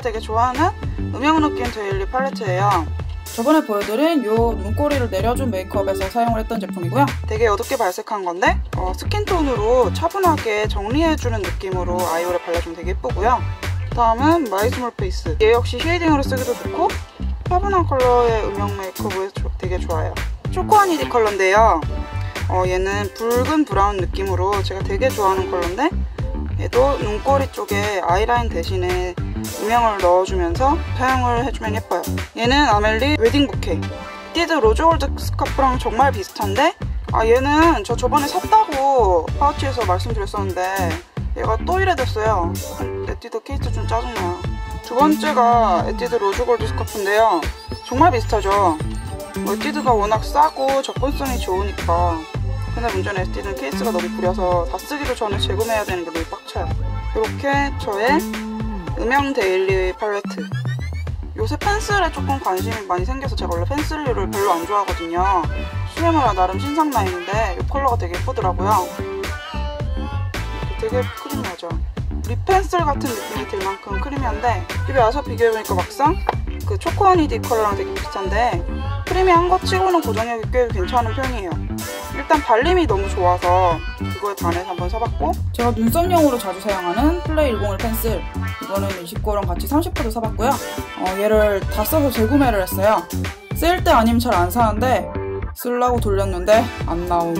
되게 좋아하는 음영 느낌 데일리 팔레트예요. 저번에 보여드린 요 눈꼬리를 내려준 메이크업에서 사용을 했던 제품이고요. 되게 어둡게 발색한 건데 어, 스킨톤으로 차분하게 정리해주는 느낌으로 아이오를 발라주면 되게 예쁘고요. 다음은 마이스몰 페이스. 얘 역시 쉐이딩으로 쓰기도 좋고 차분한 컬러의 음영 메이크업에 되게 좋아요. 초코 아니디 컬러인데요. 어, 얘는 붉은 브라운 느낌으로 제가 되게 좋아하는 컬러인데 얘도 눈꼬리 쪽에 아이라인 대신에 음영을 넣어주면서 사용을 해주면 예뻐요. 얘는 아멜리 웨딩 부케. 티드 로즈골드 스카프랑 정말 비슷한데 아 얘는 저 저번에 샀다고 파우치에서 말씀드렸었는데 얘가 또 이래 됐어요. 에뛰드 케이스 좀 짜증나요. 두 번째가 에뛰드 로즈골드 스카프인데요. 정말 비슷하죠. 뭐 에뛰드가 워낙 싸고 접근성이 좋으니까 근데 문제는 에뛰드는 케이스가 너무 구려서 다 쓰기도 전에 재구매해야 되는 게 너무 빡쳐요. 이렇게 저의 음영 데일리 팔레트 요새 펜슬에 조금 관심이 많이 생겨서 제가 원래 펜슬류를 별로 안 좋아하거든요. 수혜마라 나름 신상 라인인데 이 컬러가 되게 예쁘더라고요. 되게 크리미하죠. 립 펜슬 같은 느낌이 들 만큼 크리미한데 집에 와서 비교해보니까 막상 그 초코허니디 컬러랑 되게 비슷한데 크리미한 것 치고는 고정력이 꽤 괜찮은 편이에요. 일단 발림이 너무 좋아서 그거에 반해서 한번 사봤고 제가 눈썹용으로 자주 사용하는 플레이 101 펜슬 이거는 29랑 같이 30%도 사봤고요. 어, 얘를 다 써서 재구매를 했어요. 쓸 때 아니면 잘 안 사는데 쓰려고 돌렸는데 안 나옴.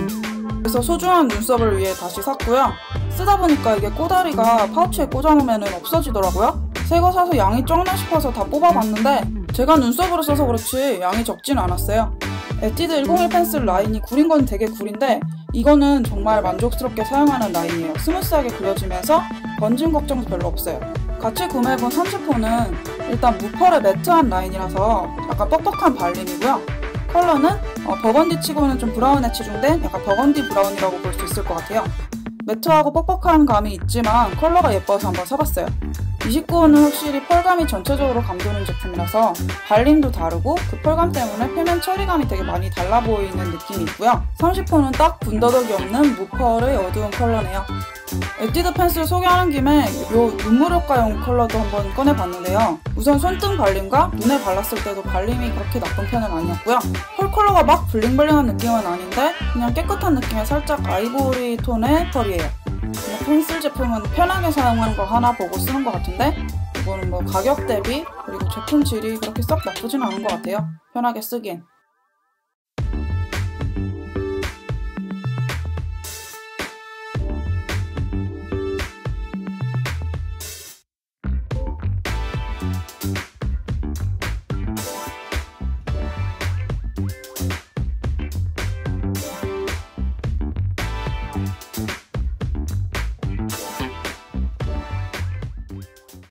그래서 소중한 눈썹을 위해 다시 샀고요. 쓰다 보니까 이게 꼬다리가 파우치에 꽂아놓으면 없어지더라고요. 새 거 사서 양이 적나 싶어서 다 뽑아봤는데 제가 눈썹으로 써서 그렇지 양이 적진 않았어요. 에뛰드 101 펜슬 라인이 구린 건 되게 구린데 이거는 정말 만족스럽게 사용하는 라인이에요. 스무스하게 그려지면서 번짐 걱정도 별로 없어요. 같이 구매해본 30호는 일단 무펄의 매트한 라인이라서 약간 뻑뻑한 발림이고요. 컬러는 어, 버건디 치고는 좀 브라운에 치중된 약간 버건디 브라운이라고 볼 수 있을 것 같아요. 매트하고 뻑뻑한 감이 있지만 컬러가 예뻐서 한번 사봤어요. 29호는 확실히 펄감이 전체적으로 감도는 제품이라서 발림도 다르고 그 펄감 때문에 표면 처리감이 되게 많이 달라 보이는 느낌이 있고요. 30호는 딱 군더더기 없는 무펄의 어두운 컬러네요. 에뛰드 펜슬 소개하는 김에 이 눈물 효과용 컬러도 한번 꺼내봤는데요. 우선 손등 발림과 눈에 발랐을 때도 발림이 그렇게 나쁜 편은 아니었고요. 펄 컬러가 막 블링블링한 느낌은 아닌데 그냥 깨끗한 느낌의 살짝 아이보리 톤의 펄이에요. 펜슬 제품은 편하게 사용하는 거 하나 보고 쓰는 것 같은데 이거는 뭐 가격 대비 그리고 제품 질이 그렇게 썩 나쁘진 않은 것 같아요. 편하게 쓰기엔.